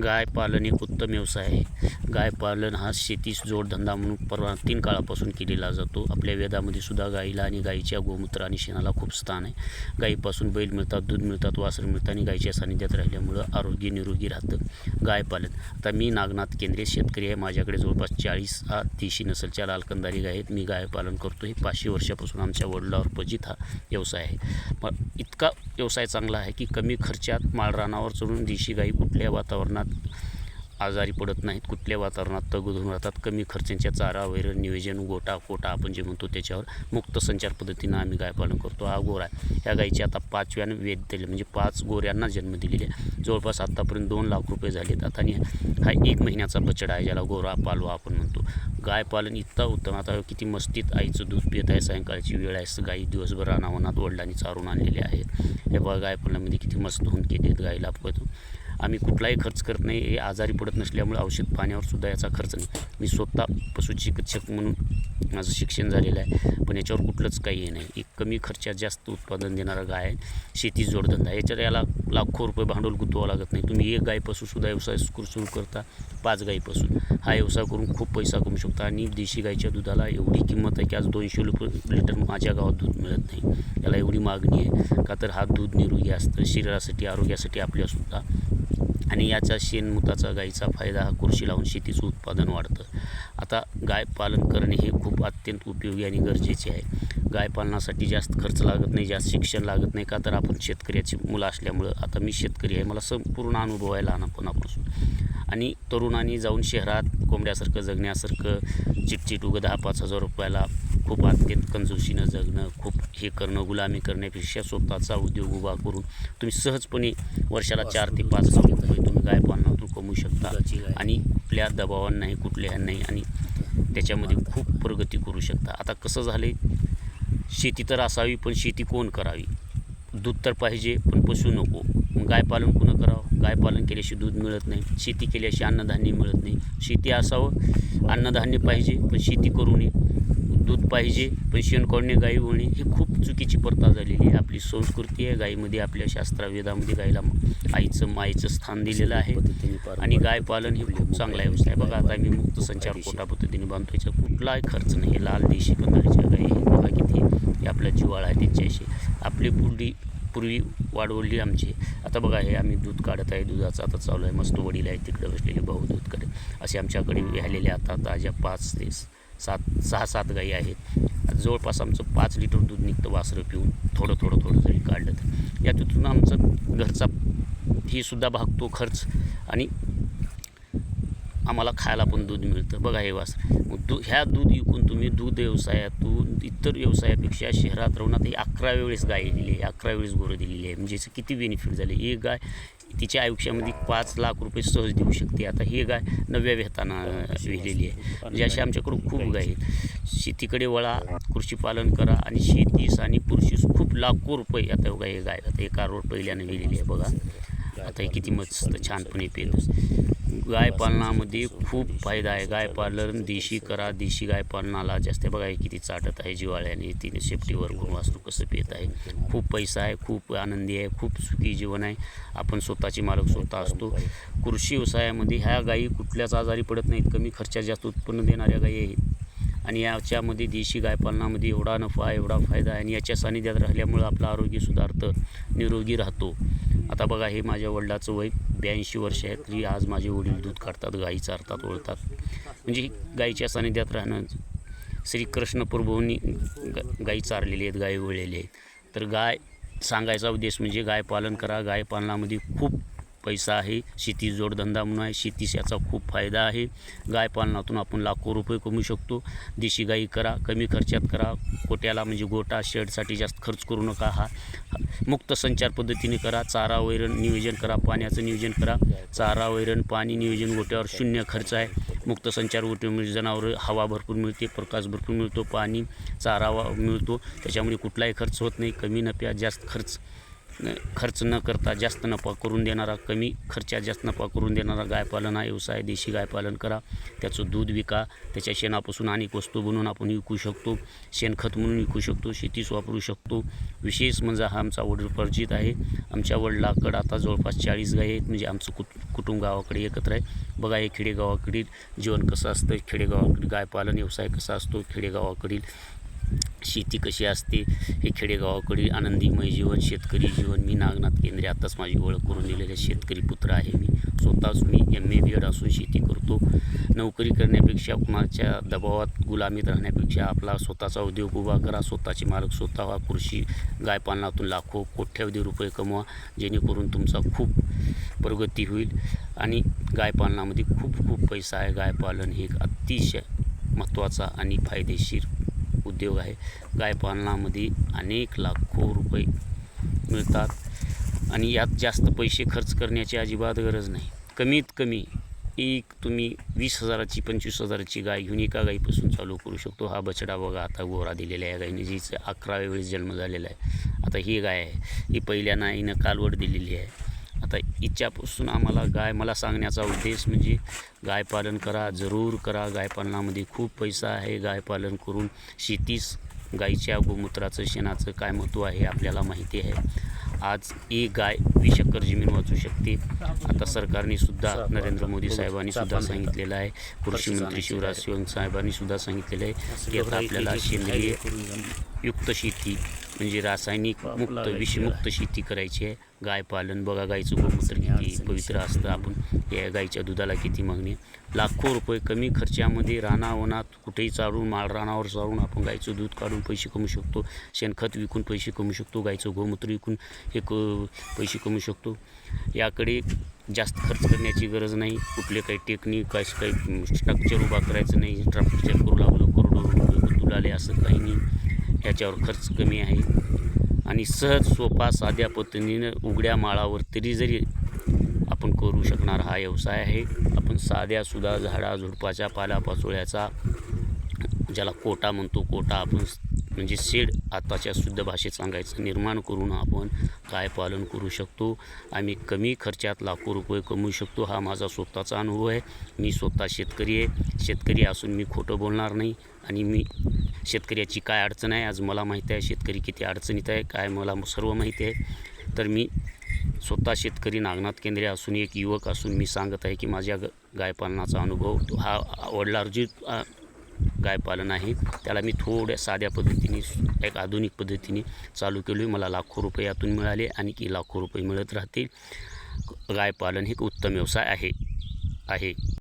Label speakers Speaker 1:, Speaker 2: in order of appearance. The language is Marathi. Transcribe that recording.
Speaker 1: गाय पालन एक उत्तम व्यवसाय आहे. गाय पालन हा शेतीस जोडधंदा म्हणून प्राचीन काळापासून केलेला जातो. आपल्या वेदामध्ये सुद्धा गाईला आणि गाईच्या गोमूत्र आणि शेणाला खूप स्थान आहे. गाईपासून बैल मिळतात दूध मिळतात वासर मिळतात आणि गाईच्या सानिध्यात राहिल्यामुळं आरोग्य निरोगी राहतं. गाय पालन. आता मी नागनाथ केंद्रीय शेतकरी आहे. माझ्याकडे जवळपास चाळीस हा देशी नसलच्या लालकंदारी गाय आहेत. मी गाय पालन करतो. हे पाचशे वर्षापासून आमच्या वडिलावर पजित हा व्यवसाय आहे. मग इतका व्यवसाय चांगला आहे की कमी खर्चात माळरानावर चढून देशी गाई कुठल्या वातावरणात आजारी पडत नाहीत कुठल्या वातावरणात तगधून राहतात कमी खर्चांच्या चारा वैर नियोजन गोटा कोटा आपण जे म्हणतो त्याच्यावर मुक्त संचार पद्धतीनं आम्ही गाय पालन करतो. हा गोरा आहे या गायीची आता पाचव्यानं वेद दिले म्हणजे पाच गोऱ्यांना जन्म दिलेले आहे. जवळपास आत्तापर्यंत दोन लाख रुपये झालेत. आता आणि हा एक महिन्याचा बछडा आहे ज्याला गोरा पालवा आपण म्हणतो. गाय पालन इतका उत्तम आता किती मस्तीत आईचं दूध पित आहे सायंकाळची वेळ आहे गाई दिवसभर रानावनात वडिलांनी चारून आणलेले आहेत. हे बघा गाय पालनामध्ये किती मस्त होऊन केले गाईला आपण. आम्ही कुठलाही खर्च करत नाही. हे आजारी पडत नसल्यामुळे औषध पाण्यावर सुद्धा याचा खर्च नाही. मी स्वतः पशुचिकित्सक म्हणून माझं शिक्षण झालेलं आहे. पण याच्यावर कुठलंच काही हे नाही. एक कमी खर्चात जास्त उत्पादन देणारा गाय आहे. शेती जोडधंदा आहे. याच्यात याला लाखो रुपये भांडवल गुंतवावं लागत नाही. तुम्ही एक गायपासूनसुद्धा व्यवसाय सुरू सुरू करता पाच गायीपासून हा व्यवसाय करून खूप पैसा कमवू शकता. आणि देशी गाईच्या दुधाला एवढी किंमत आहे की आज दोनशे रुपये लिटर माझ्या गावात दूध मिळत नाही. याला एवढी मागणी आहे. का तर हा दूध निरोगी असतं. शरीरासाठी आरोग्यासाठी आपल्यासुद्धा आणि याचा शेणमुताचा गायीचा फायदा हा कृषी लावून शेतीचं उत्पादन वाढतं. आता गाय पालन करणे हे खूप अत्यंत उपयोगी आणि गरजेचे आहे. गाय पालनासाठी जास्त खर्च लागत नाही जास्त शिक्षण लागत नाही का तर आपण शेतकऱ्याची मुलं असल्यामुळं. आता मी शेतकरी आहे मला संपूर्ण अनुभव आहे लहानपणापासून. आणि तरुणांनी जाऊन शहरात कोंबड्यासारखं जगण्यासारखं चिटचिट उगं दहा पाच हजार रुपयाला खूप अत्यंत कंजूशीनं जगणं खूप हे करणं गुलामी करण्यापेक्षा स्वतःचा उद्योग उभा करून तुम्ही सहजपणे वर्षाला चार ते पाच हजार रुपये तुम्ही गाय पालनातून कमवू शकता. आणि कुठल्या दबावान नाही कुठल्या नाही आणि त्याच्यामध्ये खूप प्रगती करू शकता. आता कसं झालं शेती तर असावी पण शेती कोण करावी? दूध तर पाहिजे पण पशु नको. मग गायपालन कुणं करावं? गायपालन केल्याशी केल्याशिवाय दूध मिळत नाही. शेती केल्याशी अन्नधान्य मिळत नाही. शेती असावं. अन्नधान्य पाहिजे पण शेती करू नये. दूध पाहिजे पण शेण गायी गाई ही खूप चुकीची प्रथा झालेली आहे. आपली संस्कृती आहे गाईमध्ये आपल्या शास्त्रावेदामध्ये गाईला आईचं माईचं स्थान दिलेलं आहे. आणि गाय पालन हे खूप चांगला व्यवसाय आहे. बघा आता मी मुक्त संचार कोटा पद्धतीने बांधतो याचा कुठलाही खर्च नाही. हे लाल देशी कंदाळीच्या गाई आहेत. बघा किती हे आपल्या जिवाळा आहे त्यांच्याशी. आपली पुढली पूर्वी वाढवली आमची. आता बघा हे आम्ही दूध काढत आहे दुधाचं आता चालू आहे. मस्त वडील आहे तिकडे बसलेले भाऊ दूध काढत. असे आमच्याकडे व्यालेले आता ताज्या पाच ते सात सहा सात गाई आहेत. जवळपास आमचं पाच लिटर दूध निघतं वासरं पिऊन. थोडं थोडं थोडं जरी काढलं तर. यातून आमचं घरचा फीसुद्धा भागतो खर्च. आणि आम्हाला खायला पण दूध मिळतं. बघा हे वास मग दू ह्या दूध विकून तुम्ही दूध व्यवसायातून इतर व्यवसायापेक्षा शहरात राहून ही अकरा वेळेस गाय दिली आहे अकरा वेळेस गोरं दिलेली आहे. म्हणजे याचं किती बेनिफिट झाले? एक गाय तिच्या आयुष्यामध्ये पाच लाख रुपये सहज देऊ शकते. आता ही गाय नव्या वेहताना विहिलेली आहे. म्हणजे अशी आमच्याकडून खूप गाय आहेत. शेतीकडे वळा कृषीपालन करा आणि शेतीस आणि पुरुषीस खूप लाखो रुपये आता बघा हे गाय आता एका रोड पहिल्यानं विहिलेली आहे. बघा. आता हे किती मस्त छानपणे पेल गाय पालनामध्ये खूप फायदा आहे. गाय पालन देशी करा देशी गाय पालनाला जास्त बघा किती चाटत आहे जिवाळ्याने. तिने सेफ्टीवर करून वाचतो कसं पेत आहे. खूप पैसा आहे खूप आनंदी आहे खूप सुखी जीवन आहे. आपण स्वतःचे मालक स्वतः असतो. कृषी व्यवसायामध्ये ह्या गायी कुठल्याच आजारी पडत नाहीत. कमी खर्चात जास्त उत्पन्न देणाऱ्या गायी आहेत. आणि याच्यामध्ये देशी गाय पालनामध्ये एवढा नफा एवढा फायदा आहे आणि याच्या सानिध्यात राहिल्यामुळं आपलं आरोग्य सुधारतं निरोगी राहतो. आता बघा हे माझ्या वडिलाचं वय ब्याऐंशी वर्ष आहे. तरी आज माझे वडील दूध काढतात गाई चारतात ओळतात. म्हणजे गाईच्या सानिध्यात राहणं श्रीकृष्ण प्रभूंनी गा गाई चारलेली आहेत गाई वळलेली आहेत. तर गाय सांगायचा उद्देश म्हणजे गाय पालन करा. गाय पालनामध्ये खूप पैसा आहे. शेती जोडधंदा म्हणून आहे. शेतीस याचा खूप फायदा आहे. गाय पालनातून आपण लाखो रुपये कमवू शकतो. देशी गाई करा कमी खर्चात करा. कोट्याला म्हणजे गोटा शेडसाठी जास्त खर्च करू नका. हा मुक्त संचार पद्धतीने करा. चारा वैरण नियोजन करा. पाण्याचं नियोजन करा. चारा वैरण पाणी नियोजन गोट्यावर शून्य खर्च आहे. मुक्त संचार गोट्यामध्ये म्हणजे जनावरं हवा भरपूर मिळते प्रकाश भरपूर मिळतो पाणी चारा मिळतो. त्याच्यामुळे कुठलाही खर्च होत नाही. कमी नफ्यात जास्त खर्च खर्च न करता जास्त नफा करून देणारा कमी खर्चात जास्त नफा करून देणारा गायपालन हा व्यवसाय देशी गायपालन करा. त्याचं दूध विका त्याच्या शेणापासून अनेक वस्तू बनवून आपण विकू शकतो. शेणखत म्हणून विकू शकतो शेतीस वापरू शकतो. विशेष म्हणजे हा आमचा वडील परिचित आहे. आमच्या वडिलाकडं आता जवळपास चाळीस गाय आहेत म्हणजे आमचं कुट कुटुंब गावाकडे एकत्र आहे. बघा हे खेडेगावाकडील जीवन कसं असतं? खेडेगावाकडील गायपालन व्यवसाय कसा असतो? खेडेगावाकडील शेती कशी असते हे खेडेगावाकडे आनंदीमय जीवन शेतकरी जीवन. मी नागनाथ केंद्रे आत्ताच माझी ओळख करून दिलेले शेतकरी पुत्र आहे मी. स्वतःच मी एम ए बी एड असून शेती करतो. नोकरी करण्यापेक्षा कुणाच्या दबावात गुलामीत राहण्यापेक्षा आपला स्वतःचा उद्योग उभा करा. स्वतःचे मालक स्वतः व्हा कृषी गायपालनातून लाखो कोट्यावधी रुपये कमवा. जेणेकरून तुमचा खूप प्रगती होईल आणि गायपालनामध्ये खूप खूप पैसा आहे. गायपालन हे एक अतिशय महत्त्वाचा आणि फायदेशीर उद्योग आहे. गायपालनामध्ये अनेक लाखो रुपये मिळतात आणि यात जास्त पैसे खर्च करण्याची अजिबात गरज नाही. कमीत कमी एक तुम्ही वीस हजाराची पंचवीस हजाराची गाय घेऊन एका गाईपासून चालू करू शकतो. हा बछडा बघा आता गोरा दिलेला आहे. गायीने जिचा अकराव्या वेळेस जन्म झालेला आहे. आता ही गाय आहे. ही पहिल्या नाईनं कालवड दिलेली आहे. आता इच्छापासून आम्हाला गाय मला सांगण्याचा उद्देश म्हणजे गायपालन करा जरूर करा. गायपालनामध्ये खूप पैसा आहे. गायपालन करून शेतीस गाईच्या गोमूत्राचं शेणाचं काय महत्त्व आहे आपल्याला माहिती आहे. आज एक गाय वीस एकर जमीन वाचू शकते. आता सरकारने सुद्धा नरेंद्र मोदी साहेबांनी सुद्धा सांगितलेलं आहे. कृषी मंत्री शिवराज सिंग साहेबांनी सुद्धा सांगितलेलं आहे की आता आपल्याला सेंद्रिय युक्त शेती म्हणजे रासायनिक मुक्त विषमुक्त शेती करायची आहे. गाय पालन बघा गाईचं गोमूत्र किती पवित्र असतं. आपण या गाईच्या दुधाला किती मागणी. लाखो रुपये कमी खर्चामध्ये रानावनात कुठेही चालून माळ रानावर चालून आपण गाईचं दूध काढून पैसे कमवू शकतो. शेणखत विकून पैसे कमवू शकतो. गाईचं गोमूत्र विकून हे क पैसे कमवू शकतो. याकडे जास्त खर्च करण्याची गरज नाही. कुठले काही टेक्निक काय काही स्ट्रक्चर उभा करायचं नाही. स्ट्रक्चर करू लागलो करोडो रुपये तुलाले असं काही नाही. याच्यावर खर्च कमी आहे. आणि सहज सोपा साध्या पद्धतीनं उघड्या माळावर तरी जरी आपण करू शकणार हा व्यवसाय आहे. आपण साध्या सुद्धा झाडा झुडपाच्या पालापाचोळ्याचा ज्याला कोटा म्हणतो कोटा आपण म्हणजे शेड आताच्या शुद्ध भाषेत सांगायचं निर्माण करून आपण गाय पालन करू शकतो आम्ही कमी खर्चात लाखो रुपये कमवू शकतो हा माझा स्वतःचा अनुभव आहे. मी स्वतः शेतकरी आहे. शेतकरी असून मी खोटं बोलणार नाही आणि मी शेतकऱ्याची काय अडचण आहे आज मला माहिती आहे शेतकरी किती अडचणीत आहे काय मला सर्व माहिती आहे. तर मी स्वतः शेतकरी नागनाथ केंद्रे असून एक युवक असून मी सांगत आहे की माझ्या ग गायपालनाचा अनुभव हा वडिलार्जित गायपालन आहे. त्याला मी थोड्या साध्या पद्धतीने एक आधुनिक पद्धतीने चालू केलो मला लाखो रुपये यातून मिळाले आणि की लाखो रुपये मिळत राहतील. गायपालन हे एक उत्तम व्यवसाय आहे. आहे.